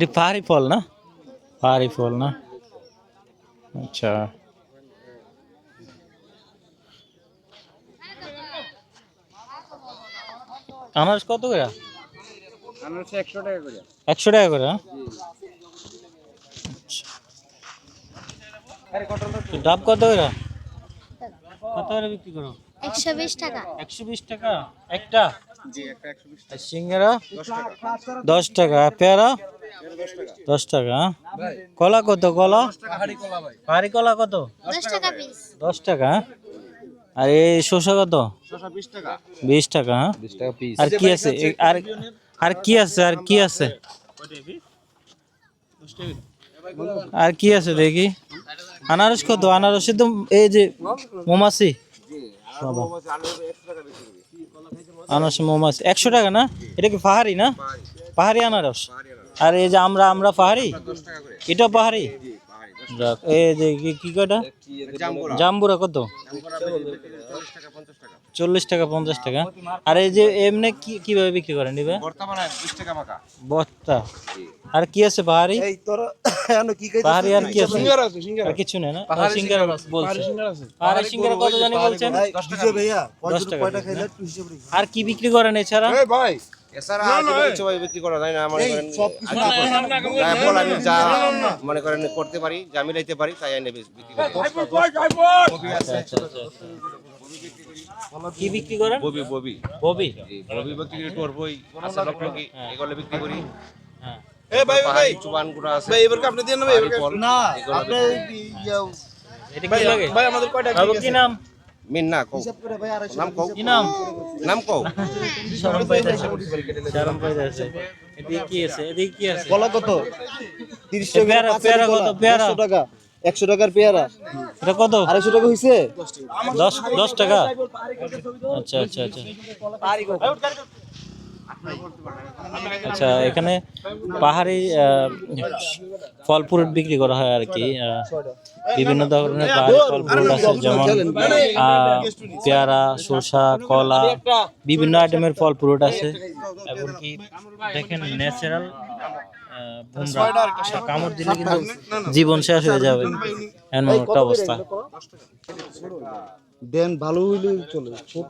এটি পাহাড়ি ফল না পাহাড়ি ফল না আচ্ছা আনারস কত করে আনারস একশো টাকা করে একশো টাকা করে হ্যাঁ? আচ্ছা। ডাব কত করে কত করে বিক্রি করো একশো বিশ টাকা একশো বিশ টাকা একটা জি সিঙ্গারা টাকা দশ টাকা পেয়ারা দশ টাকা। হ্যাঁ? কলা কত কলা? পাহাড়ি কলা কত? দশ টাকা পিস দশ টাকা হ্যাঁ? আর এই শসা কত? বিশ টাকা। হ্যাঁ? বিশ টাকা পিস আর কি আছে? আর আর কি আছে? আর কি আছে? আর কি আছে দেখি? আনারস কত? আনারসে তো এই যে মৌমাছি। বাবা আনারস মৌমাছি। একশো টাকা না? এটা কি পাহাড়ি না? পাহাড়ি আনারস? আর এই যে আমরা আমরা পাহাড়ি? এটা পাহাড়ি? এই যে কি- কি কটা জাম্বুরা। কত? চল্লিশ টাকা পঞ্চাশ টাকা। আর এই যে এমনি কি কীভাবে বিক্রি করেন নিবে বস্তা আর কি আছে পাহাড়ি? এই তোর এখনও কি খাইছিস পাহাড়ি আর কি আছে? সিঙ্গারা আছে সিঙ্গারা। আর কিছু নেই না? সিঙ্গারা বলছে। পাহাড়ি সিঙ্গারা কত জানি বলছেন? ভাইয়া দশ টাকা আর কি বিক্রি করেন এছাড়া? ভাই এছাড়া আর কিছু বিক্রি করা যায় না মনে করেন আর কি করব? যা বল আমি যা মনে করেন করতে পারি যা মিলাইতে পারি তাই এনে বিক্রি করি। আচ্ছা, আচ্ছা, আচ্ছা। কি বিক্রি করেন? ববি ববি। ববি? ববি বিক্রি করি টরবই আছে লোক এগুলো বিক্রি করি। হ্যাঁ। এই ভাই ভাই পাহাড়ি চুবান গুড়া আছে। ভাই এবার আপনি দিয়ে নেবে পাহাড়ি ফল না আপনি এটা কি লাগে? ভাই আমাদের কয়টা কি নাম? মিন না কও। নাম কও। কি নাম? নাম কও। শরম পাইতাছে শরম পাইতাছে এদিকে কি আছে? এদিকে কি আছে? কলা কত? 30 এ পেয়ারা পেয়ারা কত? পেয়ারা। টাকা 100 টাকার পেয়ারা। এটা কত? 250 টাকা হইছে? দশ দশ টাকা? আচ্ছা আচ্ছা আচ্ছা। আচ্ছা এখানে পাহাড়ি ফল ফ্রুট বিক্রি করা হয় আর কি বিভিন্ন ধরনের পাহাড়ি ফল ফ্রুট আছে, যেমন পেয়ারা, শসা, কলা, বিভিন্ন আইটেমের ফল ফ্রুট আছে এবং কি দেখেন ন্যাচারাল কামড় দিলে কিন্তু জীবন শেষ হয়ে যাবে, এমন একটা অবস্থা। দেন ভালো হইলে চলে, ছোট